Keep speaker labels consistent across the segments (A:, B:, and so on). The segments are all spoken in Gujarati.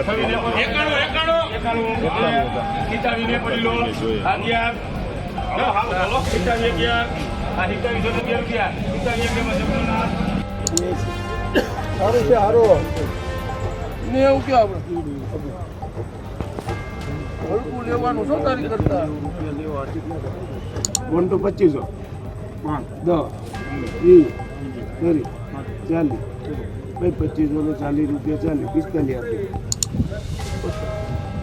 A: એકાણું એકાણું. એકાણું. અગિયાર. હા, બોલો. અગિયાર. આ હિતાવી સો અગિયાર રૂપિયા હિતાવી જમણના
B: સારું છે સારું ને એવું કે આપણે? હલકું લેવાનું શું તારી કરતા?
C: વન ટુ પચીસો. દસ વીસ ત્રીસ ચાલીસ. ભાઈ પચીસો ને ચાલીસ રૂપિયા ચાલીસ પિસ્તાલીસ આપી.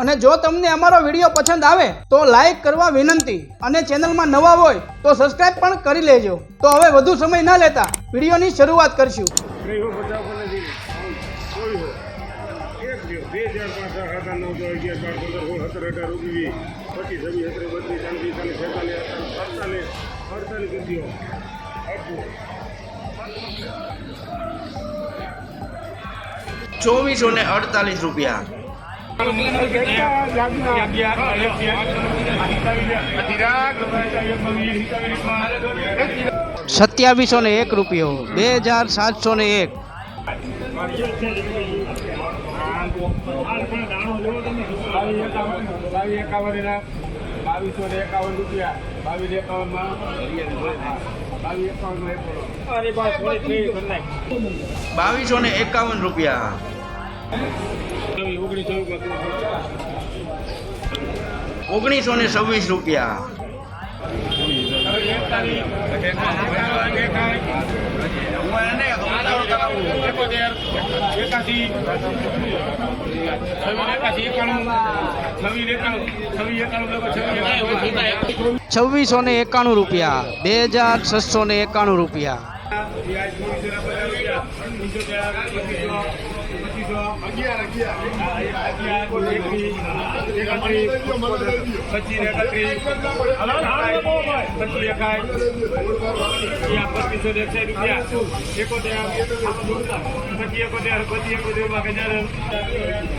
D: અને જો તમને અમારો વીડિયો પસંદ આવે તો લાઈક કરવા વિનંતી. અને ચેનલમાં નવા હોય તો સબસ્ક્રાઇબ પણ કરી લેજો. તો હવે વધુ સમય ન લેતા વિડીયોની શરૂઆત કરશું.
A: બે હજાર પાંચ સાત આઠ નવ દસ અગિયાર બાર પંદર સોળ સત્તર અઢાર ઓગણીસ પચીસ છવ્વીસ સત્તર બત્રીસ ચાલીસ છેતાલીસ અડતાલીસ અડતાલીસ ગતિઓ
D: ચોવીસો ને અડતાલીસ રૂપિયા. સત્યાવીસો ને એક રૂપિયો બે હજાર સાતસો ને એક
A: બાવીસો ને એકાવન રૂપિયા બાવીસ એકાવનમાં બાવીસ એકાવનમાં અરે બસ થોડી થઈ કરી નાખ.
D: બાવીસો ને એકાવન રૂપિયા
A: ઓગણીસ
D: ને છવ્વીસ રૂપિયા. છવ્વીસો ને એકાણું રૂપિયા. બે હજાર છસો ને એકાણું રૂપિયા.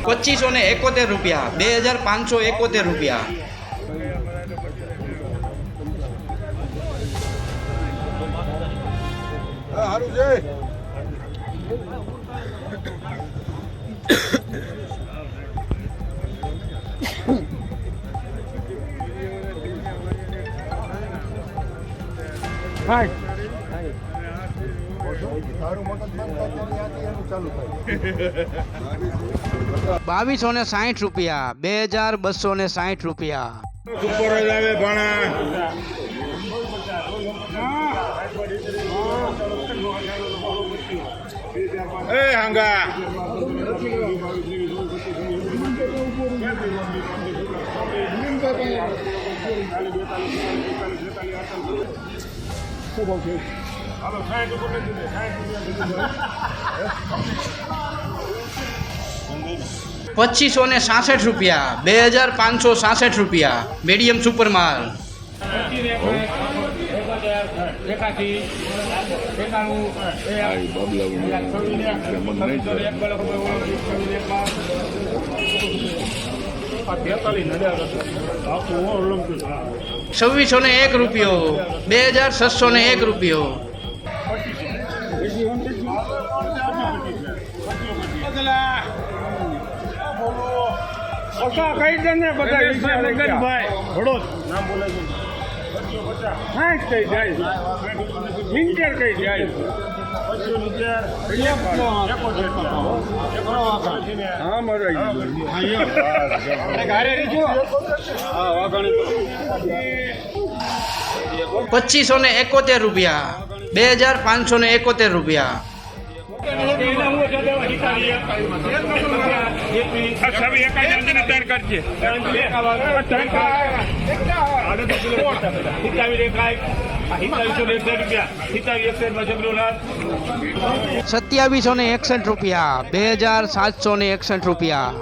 D: પચીસો ને એકોતેર રૂપિયા બે હજાર પાંચસો એકોતેર રૂપિયા.
B: સારું છે.
D: બાવીસો ને સાઠ રૂપિયા બે હજાર બસો ને સાઠ રૂપિયા.
A: ઉપર જ આવે ભાણા. એ હાંગા
D: પચીસો ને સાસઠ રૂપિયા બે હજાર પાંચસો સાસઠ રૂપિયા મીડિયમ સુપર માલ છવ્વીસો ને એક રૂપિયો બે હજાર છસો ને એક રૂપિયો.
A: કઈ દે ને બધા ભાઈ નામ બોલે છે. સાઠ કઈ જાય. ઇન્ટર કઈ જાય. હા
D: પચીસો ને એકોતેર રૂપિયા. બે હજાર પાંચસો ને એકોતેર રૂપિયા. સત્યાવીસો ને એકસઠ રૂપિયા, બે હજાર સાતસો ને એકસઠ રૂપિયા.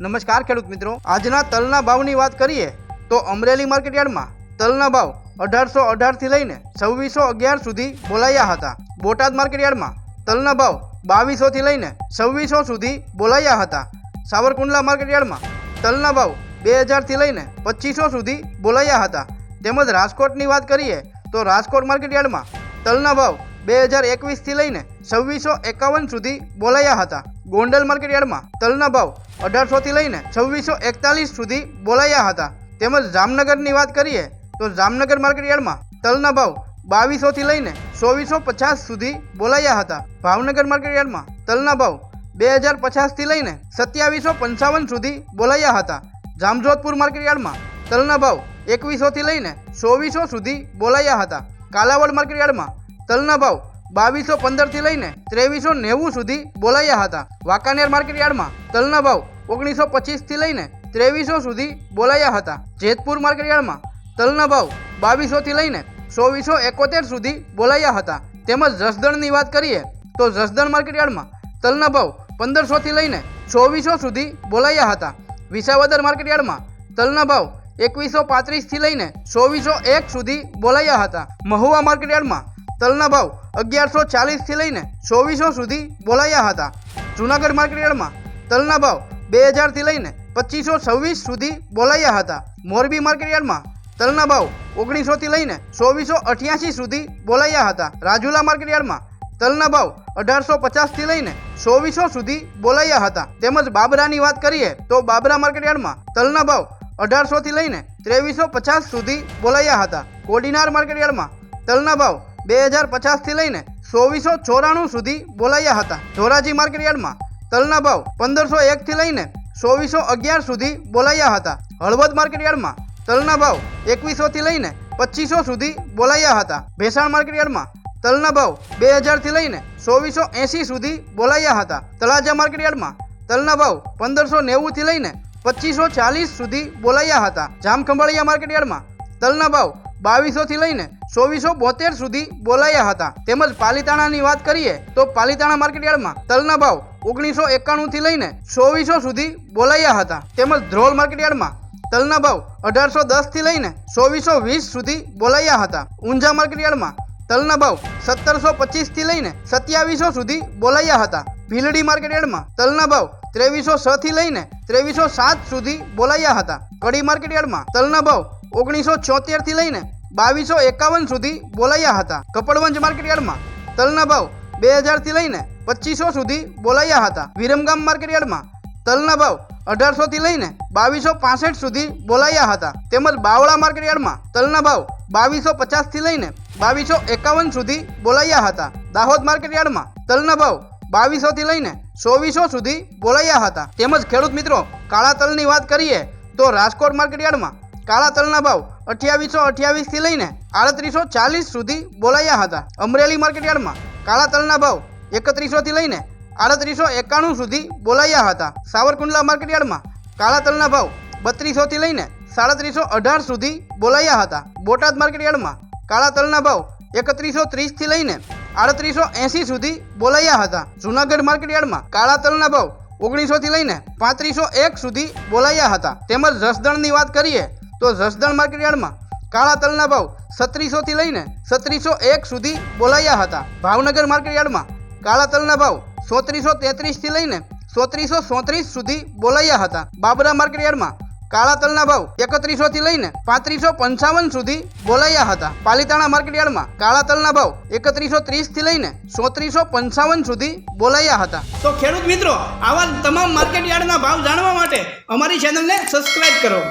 D: નમસ્કાર ખેડૂત મિત્રો, આજના તલના ભાવની વાત કરીએ તો અમરેલી માર્કેટ યાર્ડમાં તલના ભાવ અઢારસો અઢારથી લઈને છવ્વીસો અગિયાર સુધી બોલાયા હતા. બોટાદ માર્કેટયાર્ડમાં તલના ભાવ બાવીસોથી લઈને છવ્વીસો સુધી બોલાયા હતા. સાવરકુંડલા માર્કેટયાર્ડમાં તલના ભાવ બે હજારથી લઈને પચીસો સુધી બોલાયા હતા. તેમજ રાજકોટની વાત કરીએ તો રાજકોટ માર્કેટયાર્ડમાં તલના ભાવ બે હજાર એકવીસથી લઈને છવ્વીસો એકાવન સુધી બોલાયા હતા. ગોંડલ માર્કેટયાર્ડમાં તલના ભાવ અઢારસોથી લઈને છવ્વીસો એકતાલીસ સુધી બોલાયા હતા. તેમજ જામનગરની વાત કરીએ તો જામનગર માર્કેટયાર્ડમાં તલના ભાવ બાવીસોથી લઈને ચોવીસો પચાસ સુધી બોલાયા હતા. ભાવનગર માર્કેટયાર્ડમાં તલના ભાવ બે હજાર પચાસથી લઈને સત્યાવીસો પંચાવન સુધી બોલાયા હતા. જામજોધપુર માર્કેટયાર્ડમાં તલના ભાવ એકવીસોથી લઈને ચોવીસો સુધી બોલાયા હતા. કાલાવડ માર્કેટયાર્ડમાં તલના ભાવ બાવીસો પંદરથી લઈને ત્રેવીસો નેવું સુધી બોલાયા હતા. વાંકાનેર માર્કેટયાર્ડમાં તલના ભાવ ઓગણીસો પચીસથી લઈને ત્રેવીસો સુધી બોલાયા હતા. જેતપુર માર્કેટયાર્ડમાં તલના ભાવ બાવીસોથી લઈને ચોવીસો એકોતેર સુધી બોલાયા હતા. તેમજ જસદણની વાત કરીએ તો જસદણ માર્કેટયાર્ડમાં તલના ભાવ પંદરસોથી લઈને ચોવીસો સુધી બોલાયા હતા. વિસાવદર માર્કેટયાર્ડમાં તલના ભાવ એકવીસો પાંત્રીસથી લઈને ચોવીસો એક સુધી બોલાયા હતા. મહુવા માર્કેટયાર્ડમાં તલના ભાવ અગિયારસો ચાલીસથી લઈને ચોવીસો સુધી બોલાયા હતા. જૂનાગઢ માર્કેટયાર્ડમાં તલના ભાવ બે હજારથી લઈને પચીસો છવ્વીસ સુધી બોલાયા હતા. મોરબી માર્કેટયાર્ડમાં તલના ભાવ ઓગણીસોથી લઈને ચોવીસો અઠ્યાસી સુધી બોલાયા હતા. રાજુલા માર્કેટયાર્ડમાં તલના ભાવ અઢારસો પચાસથી લઈને ચોવીસો સુધી બોલાયા હતા. તેમજ બાબરાની વાત કરીએ તો બાબરા માર્કેટયાર્ડમાં તલના ભાવ અઢારસોથી લઈને ત્રેવીસો પચાસ સુધી બોલાયા હતા. કોડીનાર માર્કેટયાર્ડમાં તલના ભાવ બે હજાર પચાસથી લઈને ચોવીસો ચોરાણું સુધી બોલાયા હતા. ધોરાજી માર્કેટયાર્ડમાં તલના ભાવ પંદરસો એકથી લઈને ચોવીસો અગિયાર સુધી બોલાયા હતા. હળવદ માર્કેટયાર્ડમાં તલના ભાવ એકવીસોથી લઈને પચીસો સુધી બોલાયા હતા. ભેસાણ માર્કેટયાર્ડમાં તલના ભાવ બે હજારથી લઈને ચોવીસો એંસી સુધી બોલાયા હતા. તળાજા માર્કેટયાર્ડમાં તલના ભાવ પંદરસો નેવુંથી લઈને પચીસો ચાલીસ સુધી બોલાયા હતા. જામખંભાળિયા માર્કેટયાર્ડમાં તલના ભાવ બાવીસોથી લઈને ચોવીસો બોતેર સુધી બોલાયા હતા. તેમજ પાલિતાણાની વાત કરીએ તો પાલિતાણા માર્કેટયાર્ડમાં તલના ભાવ ઓગણીસો એકાણુંથી લઈને ચોવીસો સુધી બોલાયા હતા. તેમજ ધ્રોલ માર્કેટયાર્ડમાં તલના ભાવ અઢારસો દસથી લઈને ચોવીસો વીસ સુધી બોલાયા હતા. ઊંઝા માર્કેટયાર્ડમાં તલના ભાવ સત્તરસો પચીસથી લઈને સત્યાવીસો સુધી બોલાયા હતા. ભીલડી માર્કેટયાર્ડમાં તલના ભાવ ત્રેવીસો છ થી લઈને ત્રેવીસો સાત સુધી બોલાયા હતા. કડી માર્કેટયાર્ડમાં તલના ભાવ ઓગણીસો છોતેરથી લઈને બાવીસો એકાવન સુધી બોલાયા હતા. કપડવંજ માર્કેટયાર્ડમાં તલના ભાવ બે હજારથી લઈને પચીસો સુધી બોલાયા હતા. વિરમગામ માર્કેટયાર્ડમાં તલના ભાવ અઢારસોથી લઈને બાવીસો પાસઠ સુધી બોલાયા હતા. તેમજ બાવળા માર્કેટ યાર્ડમાં તલના ભાવ બાવીસો પચાસથી લઈને બાવીસો એકાવન સુધી બોલાયા હતા. દાહોદ માર્કેટ યાર્ડમાં તલના ભાવ બાવીસોથી લઈને ચોવીસો સુધી બોલાયા હતા. તેમજ ખેડૂત મિત્રો, કાળા તલની વાત કરીએ તો રાજકોટ માર્કેટ યાર્ડમાં કાળા તલના ભાવ અઠ્યાવીસો અઠ્યાવીસથી લઈને આડત્રીસો ચાલીસ સુધી બોલાયા હતા. અમરેલી માર્કેટયાર્ડમાં કાળા તલના ભાવ એકત્રીસોથી લઈને આડત્રીસો એકાણું સુધી બોલાયા હતા. સાવરકુંડલા માર્કેટયાર્ડમાં કાળા તલના ભાવ બત્રીસોથી લઈને સાડત્રીસો અઢાર સુધી બોલાયા હતા. બોટાદ માર્કેટયાર્ડમાં કાળા તલના ભાવ એકત્રીસો ત્રીસથી લઈને આડત્રીસો એંસી સુધી બોલાયા હતા. જૂનાગઢ માર્કેટયાર્ડમાં કાળા તલના ભાવ ઓગણીસોથી લઈને પાંત્રીસો એક સુધી બોલાયા હતા. તેમજ જસદણની વાત કરીએ તો જસદણ માર્કેટયાર્ડમાં કાળા તલના ભાવ સત્રીસોથી લઈને સત્રીસો એક સુધી બોલાયા હતા. ભાવનગર માર્કેટયાર્ડમાં કાળા તલના ભાવ સોત્રીસો તેત્રીસથી લઈને સોત્રીસો સોત્રીસ સુધી બોલાયા હતા બાબરા માર્કેટયાર્ડમાં કાળા તલના ભાવ એકત્રીસોથી લઈને પાંત્રીસો પંચાવન સુધી બોલાયા હતા. પાલીતાણા માર્કેટયાર્ડમાં કાળા તલના ભાવ એકત્રીસો ત્રીસથી લઈને સોત્રીસો પંચાવન સુધી બોલાયા હતા. તો ખેડૂત મિત્રો, આવા તમામ માર્કેટ યાર્ડના ભાવ જાણવા માટે અમારી ચેનલને સબસ્ક્રાઇબ કરો.